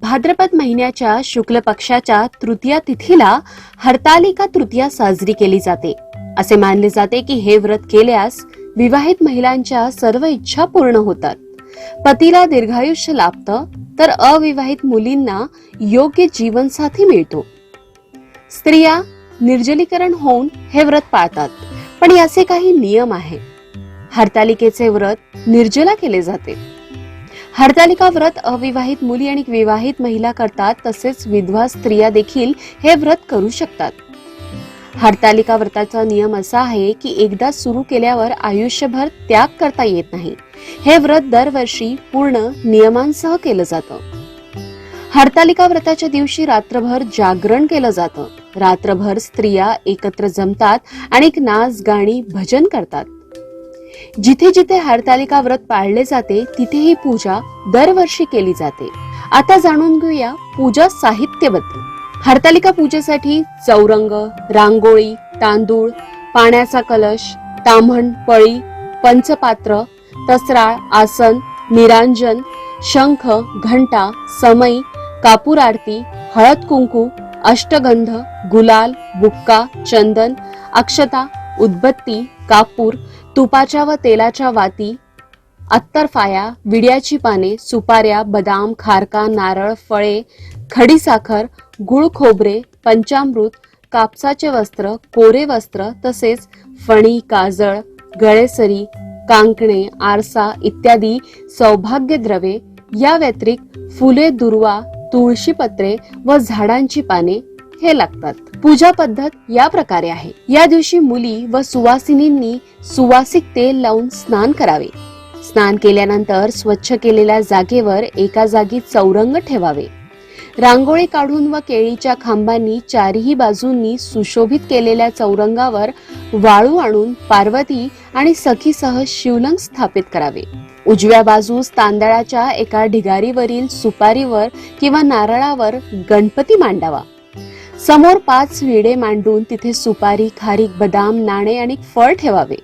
भाद्रपद महिन्याच्या शुक्ल पक्षाच्या तृतीया तिथीला हरतालिका तृतीया साजरी केली जाते. असे मानले जाते की हे व्रत केल्यास विवाहित महिलांच्या सर्व इच्छा पूर्ण होतात. पतीला दीर्घायुष्य लाभतं तर अविवाहित मुलींना योग्य जीवनसाथी मिळतो. स्त्रिया निर्जलीकरण होऊन हे व्रत पाळतात पण याचे काही नियम आहे. हरतालिकेचे व्रत निर्जला केले जाते. हरतालिका व्रत अविवाहित मुली आणि विवाहित महिला करतात तसेच विधवा स्त्रिया देखील हे व्रत करू शकतात. हरतालिका व्रताचा नियम असा आहे की एकदा सुरू केल्यावर आयुष्यभर त्याग करता येत नाही. हे व्रत दरवर्षी पूर्ण नियमांसह केलं जातं. हरतालिका व्रताच्या दिवशी रात्रभर जागरण केलं जातं. रात्रभर स्त्रिया एकत्र जमतात आणि नाच गाणी भजन करतात. जिथे जिथे हरतालिका व्रत पाळले जाते तिथे ही पूजा दरवर्षी केली जाते. आता जाणून घेऊया पूजा साहित्याबद्दल हरतालिका पूजेसाठी चौरंग रांगोळी तांदूळ पाण्याचा कलश ताम्हण पळी पंचपात्र तसराळ आसन निरांजन शंख घंटा समई कापूर आरती हळद कुंकू अष्टगंध गुलाल बुक्का चंदन अक्षता उदबत्ती कापूर तुपाच्या व तेलाच्या वाती अत्तरफाया विड्याची पाने सुपाऱ्या बदाम खारका नारळ फळे खडीसाखर गुळ खोबरे पंचामृत कापसाचे वस्त्र कोरे वस्त्र तसेच फणी काजळ गळेसरी कांकणे आरसा इत्यादी सौभाग्य द्रवे या व्यतिरिक्त फुले दुर्वा तुळशी पत्रे व झाडांची पाने हे लागतात. पूजा पद्धत या प्रकारे आहे. या दिवशी मुली व सुवासिनींनी सुवासिक तेल लावून स्नान करावे. स्नान केल्यानंतर स्वच्छ केलेल्या जागेवर एका जागी चौरंग ठेवावे. रांगोळी काढून व केळीच्या खांबांनी चारही बाजूंनी सुशोभित केलेल्या चौरंगावर वाळू आणून पार्वती आणि सखीसह शिवलंग स्थापित करावे. उजव्या बाजूस तांदळाच्या एका ढिगारीवरील सुपारीवर किंवा नारळावर गणपती मांडावा. समोर पाच विडे मांडून तिथे सुपारी खारीक बदाम नाणे आणि फळ ठेवावे.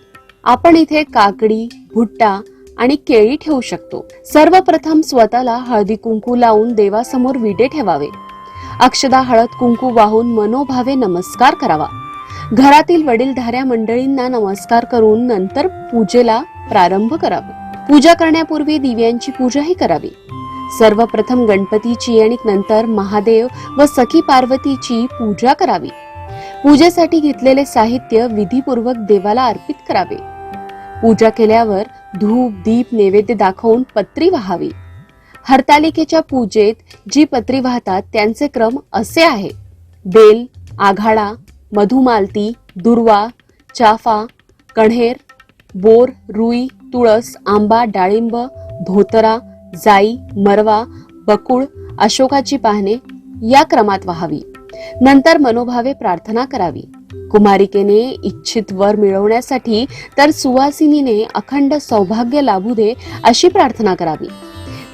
आपण इथे काकडी भुट्टा आणि केळी ठेवू शकतो. सर्वप्रथम स्वतःला हळदी कुंकू लावून देवासमोर विडे ठेवावे. अक्षदा हळद कुंकू वाहून मनोभावे नमस्कार करावा. घरातील वडीलधाऱ्या मंडळींना नमस्कार करून नंतर पूजेला प्रारंभ करावा. पूजा करण्यापूर्वी दिव्यांची पूजाही करावी. सर्वप्रथम गणपतीची आणि नंतर महादेव व सखी पार्वतीची पूजा करावी. पूजेसाठी घेतलेले साहित्य विधीपूर्वक देवाला अर्पित करावे. पूजा केल्यावर धूप दीप नैवेद्य दाखवून पत्री वाहावी. हरतालिकेच्या पूजेत जी पत्री वाहतात त्यांचे क्रम असे आहे. बेल आघाडा मधुमालती दुर्वा चाफा कण्हेर बोर रुई तुळस आंबा डाळिंब धोतरा जाई मरवा बकुळ अशोकाची पाहणे या क्रमात व्हावी. नंतर मनोभावे प्रार्थना करावी. कुमारिकेने इच्छित वर मिळवण्यासाठी तर सुवासिनीने अखंड सौभाग्य लाभू दे अशी प्रार्थना करावी.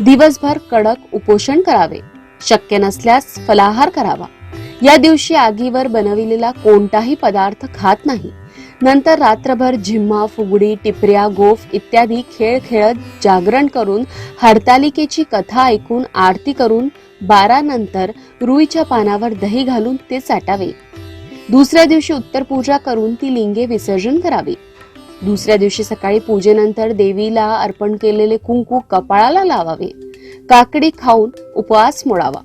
दिवसभर कडक उपोषण करावे. शक्य नसल्यास फलाहार करावा. या दिवशी आगीवर बनविलेला कोणताही पदार्थ खात नाही. नंतर रात्रभर झिम्मा फुगडी टिपऱ्या गोफ इत्यादी खेळ खेळत जागरण करून हरतालिकेची कथा ऐकून आरती करून बारा नंतर रुईच्या पानावर दही घालून ते साठावे. दुसऱ्या दिवशी उत्तर पूजा करून ती लिंगे विसर्जन करावी. दुसऱ्या दिवशी सकाळी पूजेनंतर देवीला अर्पण केलेले कुंकू कपाळाला लावावे. काकडी खाऊन उपवास मोडावा.